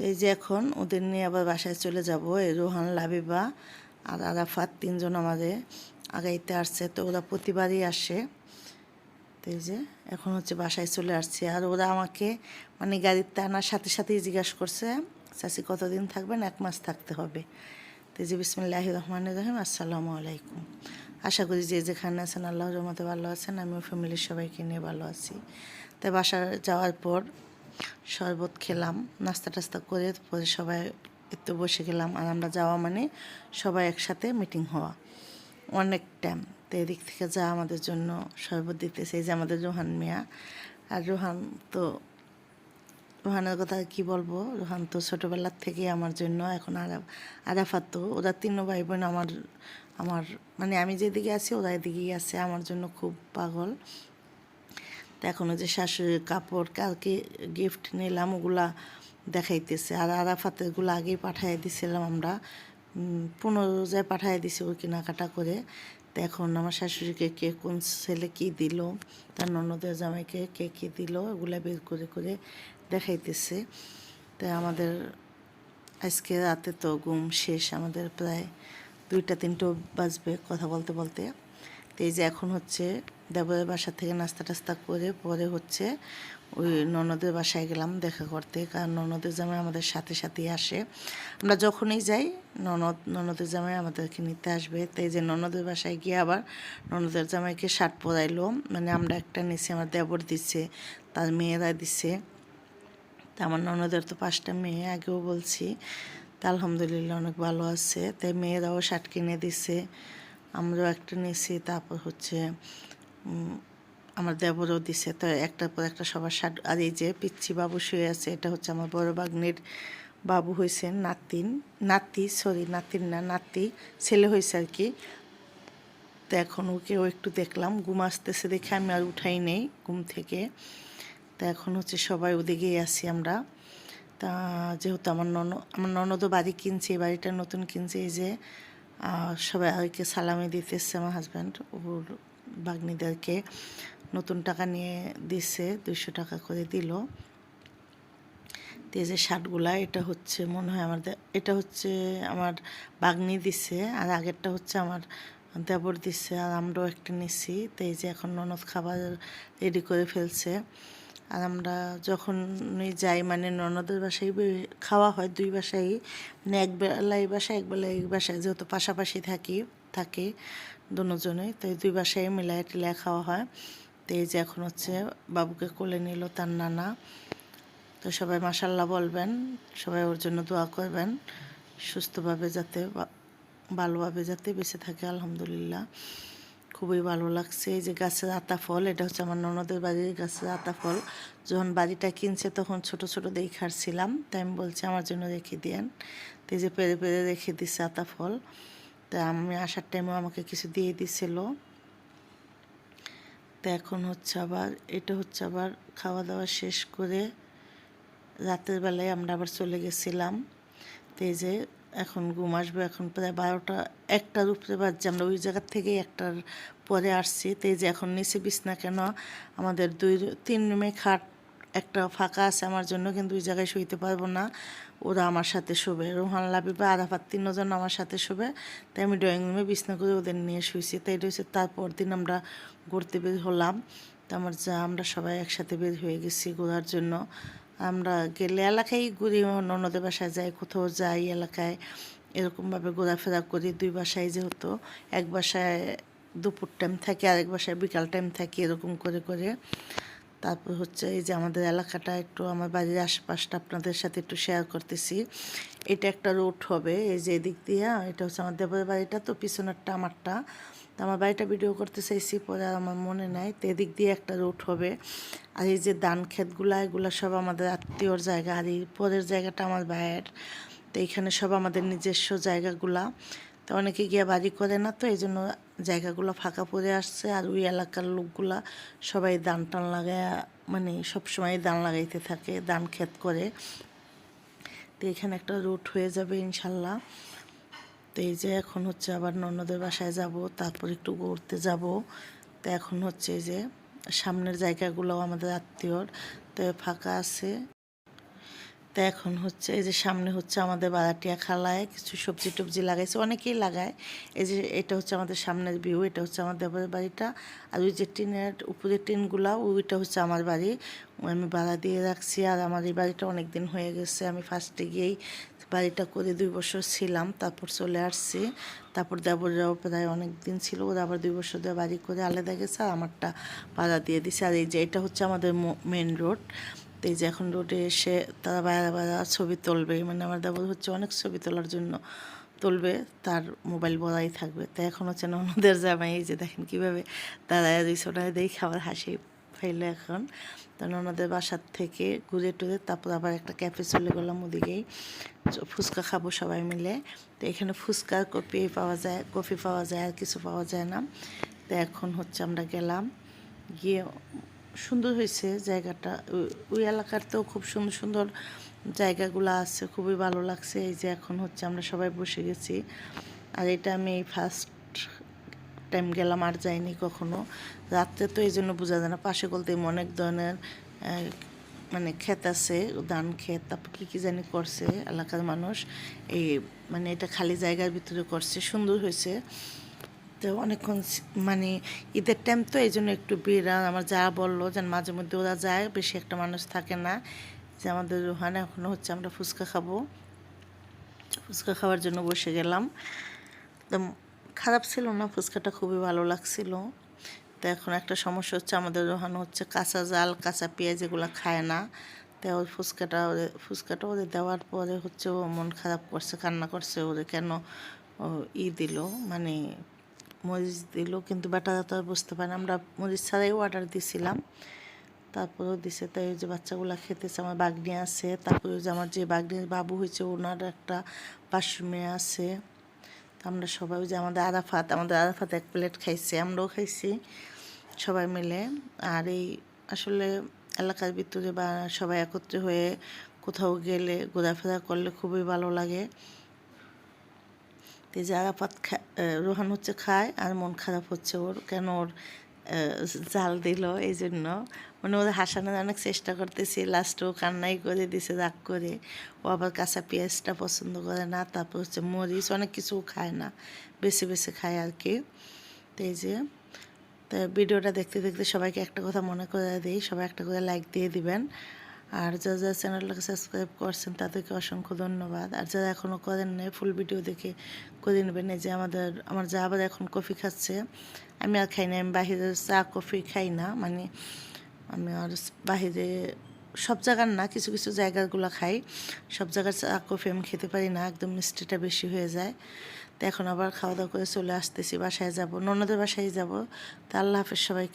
তো এই যে এখন ওদের নিয়ে আবার বাসায় চলে যাব, এই রোহান, লাবিবা আর আরাফাত তিনজন আমাদের আগাইতে আসছে। তো ওরা প্রতিবারই আসে। তো এই যে এখন হচ্ছে বাসায় চলে আসছে। আর ওরা আমাকে মানে গাড়িতে আনার সাথে সাথেই জিজ্ঞাসা করছে চাষি কতদিন থাকবেন? এক মাস থাকতে হবে। তো যে বিসমুল্লাহ রহমান রহিম, আসসালামু আলাইকুম। আশা করি যে যেখানে আছেন, আল্লাহর রহমতে ভালো আছেন। আমিও ফ্যামিলির সবাইকে নিয়ে ভালো আছি। তাই বাসা যাওয়ার পর শরবত খেলাম নাস্তা টাস্তা করে পরে সবাই একটু বসে গেলাম আর আমরা যাওয়া মানে সবাই একসাথে মিটিং হওয়া। অনেক টাইম তো এদিক থেকে যা আমাদের জন্য শরবত দিতেছে, এই যে আমাদের রোহান মিয়া। আর রোহান তো, রোহানের কথা কি বলব? রোহান তো ছোটোবেলার থেকেই আমার জন্য, এখন আরা আরাফাত তো, ওরা তিন ভাই বোন আমার আমার মানে আমি যেদিকে আছি ওরা এদিকেই আছে, আমার জন্য খুব পাগল। তো এখনও যে শাশুড়ির কাপড় কালকে গিফট নিলাম, ওগুলা দেখাইতেছে। আর আরাফাতেরগুলো আগেই পাঠিয়ে দিছিলাম আমরা। পনেরো রোজায় পাঠিয়ে দিছি ওই কেনাকাটা করে। তো এখন আমার শাশুড়িকে কে কোন ছেলে কি দিল, তার ননদের জামাইকে কে কী দিল ওগুলা বের করে করে দেখাইতেছে। তো আমাদের আজকে রাতে তো ঘুম শেষ, আমাদের প্রায় দুইটা তিনটে বাজবে কথা বলতে বলতে। তো এই যে এখন হচ্ছে দেবরের বাসা থেকে নাস্তা টাস্তা করে পরে হচ্ছে ওই ননদের বাসায় গেলাম দেখা করতে। কারণ ননদের জামাই আমাদের সাথে সাথেই আসে। আমরা যখনই যাই, ননদ, ননদের জামাই আমাদেরকে নিতে আসবে। তাই যে ননদের বাসায় গিয়ে আবার ননদের জামাইকে শার্ট পরাইলো। মানে আমরা একটা নিছি, আমার দেবর দিচ্ছে তার মেয়েরা দিচ্ছে তা আমার ননদের তো পাঁচটা মেয়ে, আগেও বলছি। তা আলহামদুলিল্লাহ অনেক ভালো আছে। তাই মেয়েরাও শার্ট কিনে দিছে। আমরাও একটা নিয়েছি তারপর হচ্ছে আমার দেবরও দিছে। তো একটার পর একটা সবার শার্ট আর এই যে পিচ্ছি বাবু শুয়ে আছে, এটা হচ্ছে আমার বড় বাগ্নির বাবু হয়েছে নাতিন। নাতি সরি নাতিন না, নাতি, ছেলে হয়েছে আর কি। তো এখন ওকেও একটু দেখলাম, ঘুম আসতেছে দেখে আমি আর উঠাই নেই ঘুম থেকে। তা এখন হচ্ছে সবাই ওদিকেই আসি আমরা। তা যেহেতু আমার নন আমার ননদও বাড়ি কিনছে, এই বাড়িটা নতুন কিনছে, এই যে সবাই ওইকে সালামি দিতেছে আমার হাজব্যান্ড ওর বাগ্নিদেরকে নতুন টাকা নিয়ে দিছে, দুইশো টাকা করে দিল। এই যে শার্টগুলা, এটা হচ্ছে মনে হয় আমার এটা হচ্ছে আমার বাগনি দিছে, আর আগেরটা হচ্ছে আমার দেবর দিছে, আর আমরাও একটা নিছি। তো এই যে এখন ননদ খাবার রেডি করে ফেলছে। আর আমরা যখনই যাই মানে ননদের বাসায় খাওয়া হয় দুই বাসায় মানে এক বেলা এই বাসায়, এক বেলা এই বাসায়, যেহেতু পাশাপাশি থাকি। থাকে দুজনে, তো দুই বাসায় মিলায় টিলায় খাওয়া হয়। তো এই যে এখন হচ্ছে বাবুকে কোলে নিল তার নানা। তো সবাই মাসাল্লাহ বলবেন, সবাই ওর জন্য দোয়া করবেন, সুস্থভাবে যাতে ভালোভাবে যাতে বেঁচে থাকে, আলহামদুলিল্লাহ। খুবই ভালো লাগছে। এই যে গাছের আতা ফল, এটা হচ্ছে আমার ননদের বাড়ির গাছের আতা ফল। যখন বাড়িটা কিনছে তখন ছোট ছোট দিয়ে খাচ্ছিলাম তাই আমি বলছি আমার জন্য রেখে দিয়েন। তো যে পেরে পেরে রেখে দিছে আতা ফল। তা আমি আসার টাইমেও আমাকে কিছু দিয়ে দিছিল। তো এখন হচ্ছে আবার, এটা হচ্ছে আবার খাওয়া দাওয়া শেষ করে রাতের বেলায় আমরা আবার চলে গেছিলাম। তো এই যে এখন ঘুম আসবে, এখন প্রায় বারোটা, একটার উপরে বাজছে। আমরা ওই জায়গার থেকেই একটার পরে আসছি। তো এই যে এখন নিচে বিছনা কেন? আমাদের দুই, তিন রুমে খাট একটা ফাঁকা আছে আমার জন্য, কিন্তু ওই জায়গায় শুইতে পারব না। ওরা আমার সাথে শোবে। রোহান, লাবিবা আরাফাত তিনজন আমার সাথে শোবে। তাই আমি ড্রয়িং রুমে বিছনা করে ওদের নিয়ে শুয়েছি তাই এটা হচ্ছে তারপর দিন আমরা ঘুরতে বের হলাম। তো আমার যা, আমরা সবাই একসাথে বের হয়ে গেছি ঘোরার জন্য। আমরা গেলে এলাকায় ঘুরি, ননদের বাসায় যাই, কোথাও যাই এলাকায়। এরকমভাবে ঘোরাফেরা করি। দুই বাসায় যেহেতু, এক বাসায় দুপুর টাইম থাকে, আরেক বাসায় বিকাল টাইম থাকে, এরকম করে করে। তারপর হচ্ছে এই যে আমাদের এলাকাটা একটু, আমার বাড়ির আশেপাশটা আপনাদের সাথে একটু শেয়ার করতেছি। এটা একটা রোড হবে, এই যে এদিক দিয়ে, এটা হচ্ছে আমার দেবের বাড়িটা, তো পিছনেরটা আমারটা। তো আমার বাড়িটা ভিডিও করতে চাইছি, পরে আর আমার মনে নাই, তো এদিক দিয়ে একটা রোড হবে। আর এই যে ধান ক্ষেতগুলা, এগুলো সব আমাদের আত্মীয়র জায়গা, আর এই পরের জায়গাটা আমার ভাইয়ের। তো এইখানে সব আমাদের নিজস্ব জায়গাগুলা। তো অনেকে গিয়ে বাড়ি করে না তো এই জন্য জায়গাগুলো ফাঁকা পড়ে আসছে। আর ওই এলাকার লোকগুলা সবাই দান টান লাগায় মানে সবসময় দান লাগাইতে থাকে, দান ক্ষেত করে। তো এখানে একটা রুট হয়ে যাবে ইনশাল্লাহ। তো এই যে এখন হচ্ছে আবার ননদের বাসায় যাব, তারপর একটু ঘুরতে যাব। তো এখন হচ্ছে যে সামনের জায়গাগুলোও আমাদের আত্মীয়র, তো ফাঁকা আছে। তো এখন হচ্ছে এই যে সামনে হচ্ছে আমাদের বারাটিয়া খালায় কিছু সবজি টবজি লাগাইছে, অনেকেই লাগায়। এই যে এটা হচ্ছে আমাদের সামনের ভিউ এটা হচ্ছে আমার দেবরের বাড়িটা। আর ওই যে টিনের উপরের টিনগুলা, ওইটা হচ্ছে আমার বাড়ি। আমি ভাড়া দিয়ে রাখছি, আর আমার এই বাড়িটা অনেক দিন হয়ে গেছে। আমি ফার্স্টে গিয়েই বাড়িটা করে দুই বছর ছিলাম, তারপর চলে আসছি। তারপর দেবররাও প্রায় অনেক দিন ছিল ওরা আবার দুই বছর ধরে বাড়ি করে আলাদা গেছে, আর আমারটা ভাড়া দিয়ে দিছে। আর এই যে এটা হচ্ছে আমাদের মেন রোড তো এই যে এখন রোডে এসে তারা বাইরে বাইরে ছবি তুলবে মানে আমার দেবর হচ্ছে অনেক ছবি তোলার জন্য তুলবে, তার মোবাইল বড়াই থাকবে। তো এখন হচ্ছে ননদের জামাই, এই যে দেখেন কীভাবে তারা দিয়েছে ওনারা দেখে খাবার হাসি ফাইলে এখন। তখন ওনাদের বাসার থেকে ঘুরে টুরে তারপর আবার একটা ক্যাফে চলে গেলাম ওদিকেই। ফুচকা খাব সবাই মিলে। তো এখানে ফুচকা, কফি পাওয়া যায়, কফি পাওয়া যায়, আর কিছু পাওয়া যায় না। তো এখন হচ্ছে আমরা গেলাম, গিয়ে সুন্দর হয়েছে জায়গাটা। ওই- ওই এলাকাতেও খুব সুন্দর সুন্দর জায়গাগুলো আছে, খুবই ভালো লাগছে। এই যে এখন হচ্ছে আমরা সবাই বসে গেছি। আর এটা আমি এই ফার্স্ট টাইম গেলাম, আর যাইনি কখনো। রাত্রে তো এই জন্য বোঝা যায় না, পাশে বলতে অনেক ধরনের মানে ক্ষেত আছে, ধান ক্ষেত, তারপর কী কী জানি করছে এলাকার মানুষ। এই মানে এটা খালি জায়গার ভিতরে করছে, সুন্দর হয়েছে। তো অনেকক্ষণ মানে ঈদের টাইম তো এই জন্য একটু ভিড়। আমার যা বলল, যেন মাঝে মধ্যে ওরা যায়, বেশি একটা মানুষ থাকে না। যে আমাদের ওখানে এখনও হচ্ছে আমরা ফুচকা খাব। ফুচকা খাওয়ার জন্য বসে গেলাম। তো খারাপ ছিল না, ফুচকাটা খুবই ভালো লাগছিল। তো এখন একটা সমস্যা হচ্ছে, আমাদের ওখানে হচ্ছে কাঁচা জাল, কাঁচা পেঁয়াজ এগুলো খায় না। তো ওই ফুচকাটা ওদের ফুচকাটা ওদের দেওয়ার পরে হচ্ছে ও মন খারাপ করছে, কান্না করছে, ওদের কেন ই দিল? মানে মরিচ দিল, কিন্তু বেটারা তো আর বুঝতে পারে না। আমরা মরিচ ছাড়াই অর্ডার দিছিলাম। তারপরেও দিছে। তাই ওই যে বাচ্চাগুলো খেতেছে, আমার বাগনি আছে। তারপরে যে আমার যে বাগনির বাবু হয়েছে, ওনার একটা মেয়ে আছে। তো আমরা সবাই যে আমাদের আরাফাত আমাদের আরাফাত এক প্লেট খাইছে, আমরাও খাইছি সবাই মিলে। আর এই আসলে এলাকার ভিতরে বা সবাই একত্রে হয়ে কোথাও গেলে ঘোরাফেরা করলে খুবই ভালো লাগে। তো খা- রোহান হচ্ছে খায় আর মন খারাপ হচ্ছে ওর, কেন ওর জাল দিল এই জন্য মানে ওদের হাসানোর অনেক চেষ্টা করতেছি লাস্টে ও কান্নাই করে দিছে, রাগ করে। ও আবার কাঁচা পেঁয়াজটা পছন্দ করে না, তারপর হচ্ছে মরিচ, অনেক কিছু খায় না বেশি বেশি খায় আর কি। তো এই যে, তো ভিডিওটা দেখতে দেখতে সবাইকে একটা কথা মনে করে দিই, সবাই একটা করে লাইক দিয়ে দিবেন। আর যা যা চ্যানেলটাকে সাবস্ক্রাইব করছেন তাদেরকে অসংখ্য ধন্যবাদ। আর যারা এখনও করেন নাই ফুল ভিডিও দেখে করে নেবেন। এই যে আমাদের, আমার যা আবার এখন কফি খাচ্ছে, আমি আর খাই না আমি বাহিরে চা, কফি খাই না। মানে আমি আর বাহিরে সব জায়গার না, কিছু কিছু জায়গাগুলো খাই। সব জায়গার চা, কফি আমি খেতে পারি না, একদম মিষ্টিটা বেশি হয়ে যায়। তো এখন আবার খাওয়া দাওয়া করে চলে আসতেছি, বাসায় যাব, ননদের বাসায় যাব। তা আল্লাহ হাফেজ সবাই